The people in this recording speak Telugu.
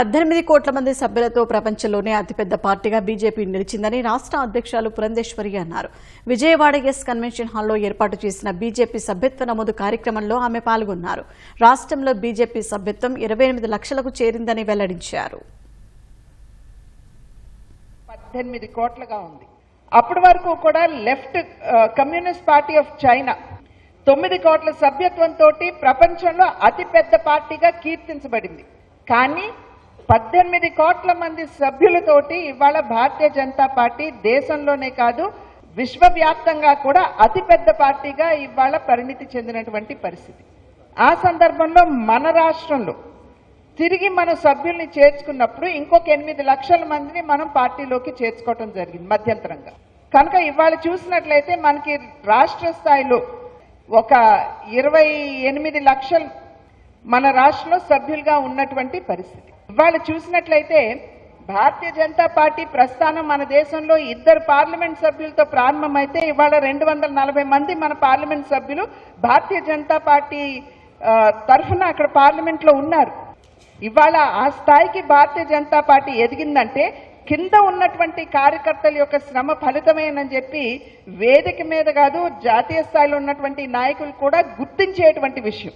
పద్దెనిమిది కోట్ల మంది సభ్యులతో ప్రపంచంలోనే అతిపెద్ద పార్టీగా బీజేపీ నిలిచిందని రాష్ట్ర అధ్యక్షులు పురంధేశ్వరి అన్నారు. విజయవాడ ఎస్ కన్వెన్షన్ హాల్లో ఏర్పాటు చేసిన బీజేపీ సభ్యత్వ నమోదు కార్యక్రమంలో ఆమె పాల్గొన్నారు. రాష్ట్రంలో బీజేపీ సభ్యత్వం ఇరవై ఎనిమిది లక్షలకు చేరిందని వెల్లడించారు. పద్దెనిమిది కోట్లుగా ఉంది. అప్పటి వరకు కూడా left communist party of China తొమ్మిది కోట్ల సభ్యత్వంతో ప్రపంచంలో అతిపెద్ద పార్టీగా కీర్తించబడింది. కానీ పద్దెనిమిది కోట్ల మంది సభ్యులతోటి ఇవాళ భారతీయ జనతా పార్టీ దేశంలోనే కాదు విశ్వవ్యాప్తంగా కూడా అతిపెద్ద పార్టీగా ఇవాళ పరిణితి చెందినటువంటి పరిస్థితి. ఆ సందర్భంలో మన రాష్ట్రంలో తిరిగి మన సభ్యుల్ని చేర్చుకున్నప్పుడు ఇంకొక ఎనిమిది లక్షల మందిని మనం పార్టీలోకి చేర్చుకోవటం జరిగింది మధ్యంతరంగా. కనుక ఇవాళ చూసినట్లయితే మనకి రాష్ట్ర స్థాయిలో ఒక ఇరవై ఎనిమిది లక్షలు మన రాష్ట్రంలో సభ్యులుగా ఉన్నటువంటి పరిస్థితి. ఇవాళ చూసినట్లయితే భారతీయ జనతా పార్టీ ప్రస్థానం మన దేశంలో ఇద్దరు పార్లమెంట్ సభ్యులతో ప్రారంభమైతే ఇవాళ రెండు వందల నలభై మంది మన పార్లమెంట్ సభ్యులు భారతీయ జనతా పార్టీ తరఫున అక్కడ పార్లమెంట్లో ఉన్నారు. ఇవాళ ఆ స్థాయికి భారతీయ జనతా పార్టీ ఎదిగిందంటే కింద ఉన్నటువంటి కార్యకర్తల యొక్క శ్రమ ఫలితమేనని చెప్పి వేదిక మీద కాదు జాతీయ స్థాయిలో ఉన్నటువంటి నాయకులు కూడా గుర్తించేటువంటి విషయం.